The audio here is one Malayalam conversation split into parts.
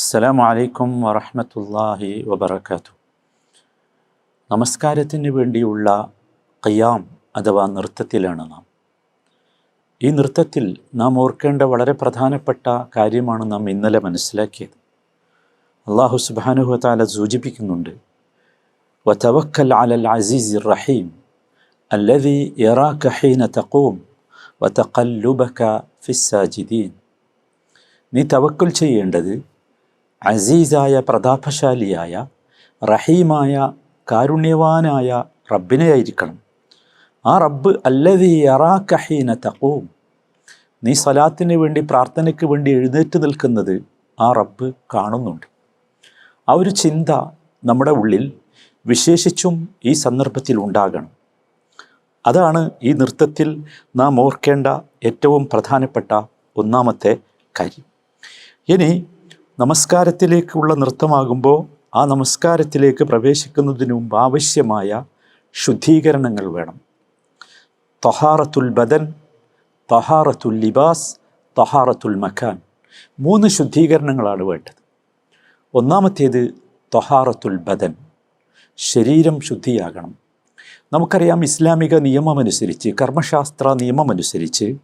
അസ്സലാമു അലൈക്കും വറഹ്മത്തുള്ളാഹി വബർക്കാത്തു നമസ്കാരത്തിന് വേണ്ടിയുള്ള ഖിയാം അഥവാ നൃത്തത്തിലാണ് നാം. ഈ നൃത്തത്തിൽ നാം ഓർക്കേണ്ട വളരെ പ്രധാനപ്പെട്ട കാര്യമാണ് നാം ഇന്നലെ മനസ്സിലാക്കിയത്. അള്ളാഹു സുബ്ഹാനഹു വതആല സൂചിപ്പിക്കുന്നുണ്ട് വതവക്കൽ അലൽ അസീസ് റഹീം അല്ലവി യറാക ഹീന തക്കൂം വതഖല്ലുബക ഫിസ്സാജിദീൻ നീ തവക്കൽ ചെയ്യേണ്ടത് അസീസായ പ്രതാപശാലിയായ റഹീമായ കാരുണ്യവാനായ റബ്ബിനെയായിരിക്കണം. ആ റബ്ബ് അല്ലതി യറാക്കഹീന തഖൂം. നീ സലാത്തിന് വേണ്ടി പ്രാർത്ഥനയ്ക്ക് വേണ്ടി എഴുന്നേറ്റ് നിൽക്കുന്നത് ആ റബ്ബ് കാണുന്നുണ്ട്. ആ ഒരു ചിന്ത നമ്മുടെ ഉള്ളിൽ വിശേഷിച്ചും ഈ സന്ദർഭത്തിൽ ഉണ്ടാകണം. അതാണ് ഈ നൃത്തത്തിൽ നാം ഓർക്കേണ്ട ഏറ്റവും പ്രധാനപ്പെട്ട ഒന്നാമത്തെ കാര്യം. ഇനി നമസ്കാരത്തിലേക്കുള്ള നൃത്തമാകുമ്പോൾ ആ നമസ്കാരത്തിലേക്ക് പ്രവേശിക്കുന്നതിന് മുമ്പ് ആവശ്യമായ ശുദ്ധീകരണങ്ങൾ വേണം. തൊഹാറത്തുൽ ബദൻ തൊഹാറത്തുൽ ലിബാസ് തൊഹാറത്തുൽ മഖാൻ. മൂന്ന് ശുദ്ധീകരണങ്ങളാണ് വേണ്ടത്. ഒന്നാമത്തേത് തൊഹാറത്തുൽ ബദൻ. ശരീരം ശുദ്ധിയാകണം. നമുക്കറിയാം ഇസ്ലാമിക നിയമമനുസരിച്ച് കർമ്മശാസ്ത്ര നിയമമനുസരിച്ച്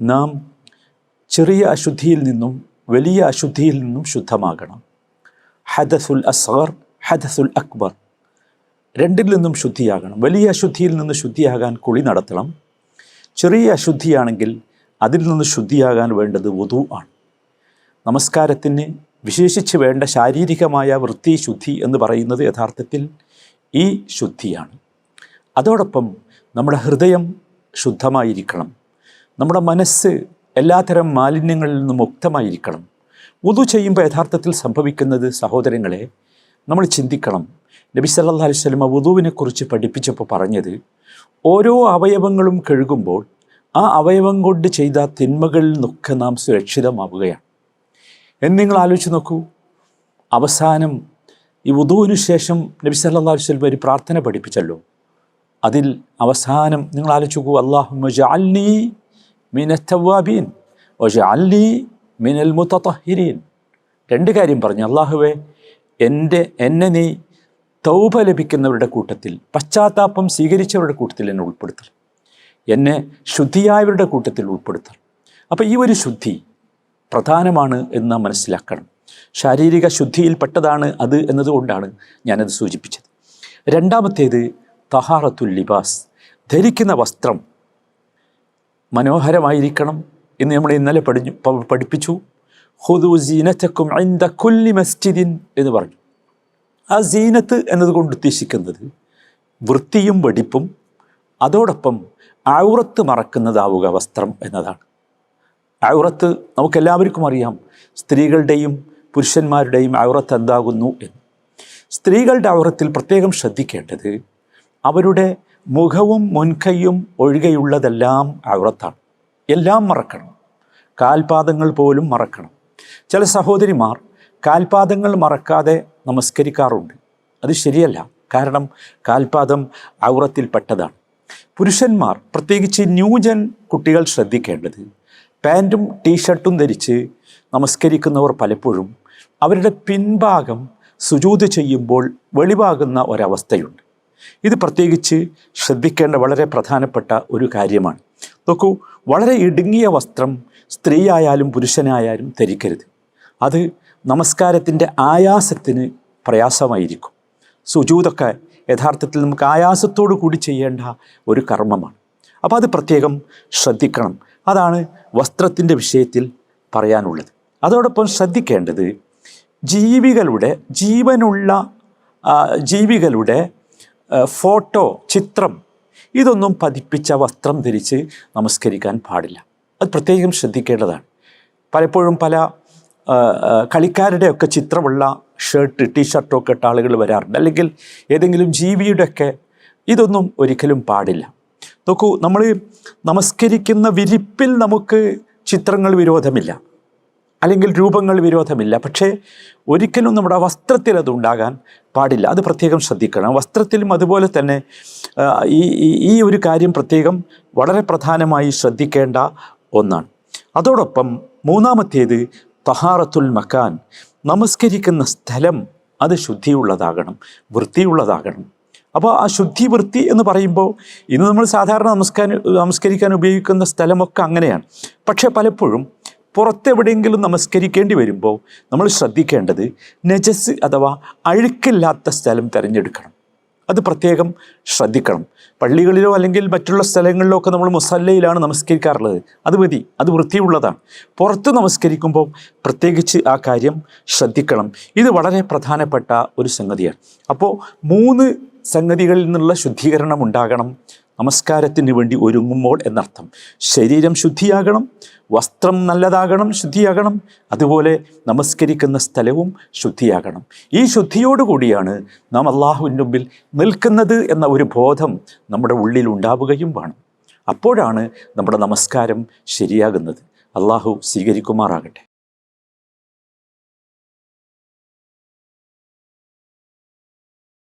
നാം ചെറിയ അശുദ്ധിയിൽ നിന്നും വലിയ അശുദ്ധിയിൽ നിന്നും ശുദ്ധമാകണം. ഹദസുൽ അസ്ഹർ ഹദസുൽ അക്ബർ. രണ്ടിൽ നിന്നും ശുദ്ധിയാകണം. വലിയ അശുദ്ധിയിൽ നിന്ന് ശുദ്ധിയാകാൻ കുളി നടത്തണം. ചെറിയ അശുദ്ധിയാണെങ്കിൽ അതിൽ നിന്ന് ശുദ്ധിയാകാൻ വേണ്ടത് വധു ആണ്. നമസ്കാരത്തിന് വിശേഷിച്ച് വേണ്ട ശാരീരികമായ വൃത്തി ശുദ്ധി എന്ന് പറയുന്നത് യഥാർത്ഥത്തിൽ ഈ ശുദ്ധിയാണ്. അതോടൊപ്പം നമ്മുടെ ഹൃദയം ശുദ്ധമായിരിക്കണം. നമ്മുടെ മനസ്സ് എല്ലാത്തരം മാലിന്യങ്ങളിൽ നിന്നും മുക്തമായിരിക്കണം. ഉതു ചെയ്യുമ്പോൾ യഥാർത്ഥത്തിൽ സംഭവിക്കുന്നത് സഹോദരങ്ങളെ നമ്മൾ ചിന്തിക്കണം. നബി സല്ലാ അലൈഹി സ്വലമ വുതുവിനെക്കുറിച്ച് പഠിപ്പിച്ചപ്പോൾ പറഞ്ഞത് ഓരോ അവയവങ്ങളും കഴുകുമ്പോൾ ആ അവയവം കൊണ്ട് ചെയ്ത തിന്മകളിൽ നിന്നൊക്കെ നാം സുരക്ഷിതമാവുകയാണ്. എന്ന് നിങ്ങൾ ആലോചിച്ച് നോക്കൂ. അവസാനം ഈ വുതുവിനു ശേഷം നബി സല്ലാ സ്വലം ഒരു പ്രാർത്ഥന പഠിപ്പിച്ചല്ലോ. അതിൽ അവസാനം നിങ്ങൾ ആലോചിച്ച് നോക്കൂ അള്ളാഹു ജഅൽനി തവാബീൻ ഒജഅല്ലി മിനൽ മുത്തഹിരീൻ രണ്ട് കാര്യം പറഞ്ഞു അള്ളാഹുവെ എന്റെ എന്നെ നീ തൗബ ലഭിക്കുന്നവരുടെ കൂട്ടത്തിൽ പശ്ചാത്താപം സ്വീകരിച്ചവരുടെ കൂട്ടത്തിൽ എന്നെ ഉൾപ്പെടുത്തൽ. എന്നെ ശുദ്ധിയായവരുടെ കൂട്ടത്തിൽ ഉൾപ്പെടുത്തൽ. അപ്പോൾ ഈ ഒരു ശുദ്ധി പ്രധാനമാണ് എന്ന് നാം മനസ്സിലാക്കണം. ശാരീരിക ശുദ്ധിയിൽപ്പെട്ടതാണ് അത് എന്നതുകൊണ്ടാണ് ഞാനത് സൂചിപ്പിച്ചത്. രണ്ടാമത്തേത് തഹാറത്തുൽ ലിബാസ് ധരിക്കുന്ന വസ്ത്രം മനോഹരമായിരിക്കണം എന്ന് നമ്മൾ ഇന്നലെ പഠിഞ്ഞു പഠിപ്പിച്ചു. ഹുദു സീനത്തക്കും അതിന്റെ കുല്ലി മസ്ജിദിൻ എന്ന് പറഞ്ഞു. ആ സീനത്ത് എന്നതുകൊണ്ട് ഉദ്ദേശിക്കുന്നത് വൃത്തിയും വെടിപ്പും അതോടൊപ്പം ഔറത്ത് മറക്കുന്നതാവുക വസ്ത്രം എന്നതാണ്. ഔറത്ത് നമുക്കെല്ലാവർക്കും അറിയാം സ്ത്രീകളുടെയും പുരുഷന്മാരുടെയും ഔറത്ത് എന്താകുന്നു എന്ന്. സ്ത്രീകളുടെ ഔറത്തിൽ പ്രത്യേകം ശ്രദ്ധിക്കേണ്ടത് അവരുടെ മുഖവും മുൻകൈയും ഒഴികെയുള്ളതെല്ലാം ഔറത്താണ് എല്ലാം മറക്കണം. കാൽപാദങ്ങൾ പോലും മറക്കണം. ചില സഹോദരിമാർ കാൽപാദങ്ങൾ മറക്കാതെ നമസ്കരിക്കാറുണ്ട്. അത് ശരിയല്ല. കാരണം കാൽപാദം ഔറത്തിൽപ്പെട്ടതാണ് പുരുഷന്മാർ പ്രത്യേകിച്ച് ന്യൂജൻ കുട്ടികൾ ശ്രദ്ധിക്കേണ്ടത് പാന്റും ടീഷർട്ടും ധരിച്ച് നമസ്കരിക്കുന്നവർ പലപ്പോഴും അവരുടെ പിൻഭാഗം സുജൂത് ചെയ്യുമ്പോൾ വെളിവാകുന്ന ഒരവസ്ഥയുണ്ട്. ഇത് പ്രത്യേകിച്ച് ശ്രദ്ധിക്കേണ്ട വളരെ പ്രധാനപ്പെട്ട ഒരു കാര്യമാണ്. നോക്കൂ വളരെ ഇടുങ്ങിയ വസ്ത്രം സ്ത്രീയായാലും പുരുഷനായാലും ധരിക്കരുത്. അത് നമസ്കാരത്തിന്റെ ആയാസത്തിന് പ്രയാസമായിരിക്കും. സുജൂതൊക്കെ യഥാർത്ഥത്തിൽ നമുക്ക് ആയാസത്തോടു കൂടി ചെയ്യേണ്ട ഒരു കർമ്മമാണ്. അപ്പോൾ അത് പ്രത്യേകം ശ്രദ്ധിക്കണം. അതാണ് വസ്ത്രത്തിന്റെ വിഷയത്തിൽ പറയാനുള്ളത്. അതോടൊപ്പം ശ്രദ്ധിക്കേണ്ടത് ജീവികളുടെ ജീവനുള്ള ജീവികളുടെ ഫോട്ടോ ചിത്രം ഇതൊന്നും പതിപ്പിച്ച വസ്ത്രം ധരിച്ച് നമസ്കരിക്കാൻ പാടില്ല. അത് പ്രത്യേകം ശ്രദ്ധിക്കേണ്ടതാണ്. പലപ്പോഴും പല കളിക്കാരുടെയൊക്കെ ചിത്രമുള്ള ഷർട്ട് ടീഷർട്ടൊക്കെ ഇട്ട ആളുകൾ വരാറുണ്ട്. അല്ലെങ്കിൽ ഏതെങ്കിലും ജീവിയുടെയൊക്കെ ഇതൊന്നും ഒരിക്കലും പാടില്ല. നോക്കൂ നമ്മൾ നമസ്കരിക്കുന്ന വിരിപ്പിൽ നമുക്ക് ചിത്രങ്ങൾ വിരോധമില്ല. അല്ലെങ്കിൽ രൂപങ്ങൾ വിരോധമില്ല. പക്ഷേ ഒരിക്കലും നമ്മുടെ വസ്ത്രത്തിൽ അത് ഉണ്ടാകാൻ പാടില്ല. അത് പ്രത്യേകം ശ്രദ്ധിക്കണം. വസ്ത്രത്തിലും അതുപോലെ തന്നെ ഈ ഈ ഒരു കാര്യം പ്രത്യേകം വളരെ പ്രധാനമായി ശ്രദ്ധിക്കേണ്ട ഒന്നാണ്. അതോടൊപ്പം മൂന്നാമത്തേത് തഹാറത്തുൽ മക്കാൻ നമസ്കരിക്കുന്ന സ്ഥലം അത് ശുദ്ധിയുള്ളതാകണം വൃത്തിയുള്ളതാകണം. അപ്പോൾ ആ ശുദ്ധി വൃത്തി എന്ന് പറയുമ്പോൾ ഇന്ന് നമ്മൾ സാധാരണ നമസ്കാരം നമസ്കരിക്കാൻ ഉപയോഗിക്കുന്ന സ്ഥലമൊക്കെ അങ്ങനെയാണ്. പക്ഷേ പലപ്പോഴും പുറത്തെവിടെയെങ്കിലും നമസ്കരിക്കേണ്ടി വരുമ്പോൾ നമ്മൾ ശ്രദ്ധിക്കേണ്ടത് നജസ് അഥവാ അഴുക്കില്ലാത്ത സ്ഥലം തിരഞ്ഞെടുക്കണം. അത് പ്രത്യേകം ശ്രദ്ധിക്കണം. പള്ളികളിലോ അല്ലെങ്കിൽ മറ്റുള്ള സ്ഥലങ്ങളിലോ ഒക്കെ നമ്മൾ മുസല്ലയിലാണ് നമസ്കരിക്കാറുള്ളത്. അത് മതി. അത് വൃത്തിയുള്ളതാണ്. പുറത്ത് നമസ്കരിക്കുമ്പോൾ പ്രത്യേകിച്ച് ആ കാര്യം ശ്രദ്ധിക്കണം. ഇത് വളരെ പ്രധാനപ്പെട്ട ഒരു സംഗതിയാണ്. അപ്പോൾ മൂന്ന് സംഗതികളിൽ നിന്നുള്ള ശുദ്ധീകരണം ഉണ്ടാകണം. നമസ്കാരത്തിന് വേണ്ടി ഒരുങ്ങുമ്പോൾ എന്നർത്ഥം. ശരീരം ശുദ്ധിയാകണം വസ്ത്രം നല്ലതാകണം ശുദ്ധിയാകണം അതുപോലെ നമസ്കരിക്കുന്ന സ്ഥലവും ശുദ്ധിയാകണം. ഈ ശുദ്ധിയോടുകൂടിയാണ് നാം അള്ളാഹുവിന്റെ മുമ്പിൽ നിൽക്കുന്നത് എന്ന ഒരു ബോധം നമ്മുടെ ഉള്ളിൽ ഉണ്ടാവുകയും വേണം. അപ്പോഴാണ് നമ്മുടെ നമസ്കാരം ശരിയാകുന്നത്. അള്ളാഹു സ്വീകരിക്കുമാറാകട്ടെ.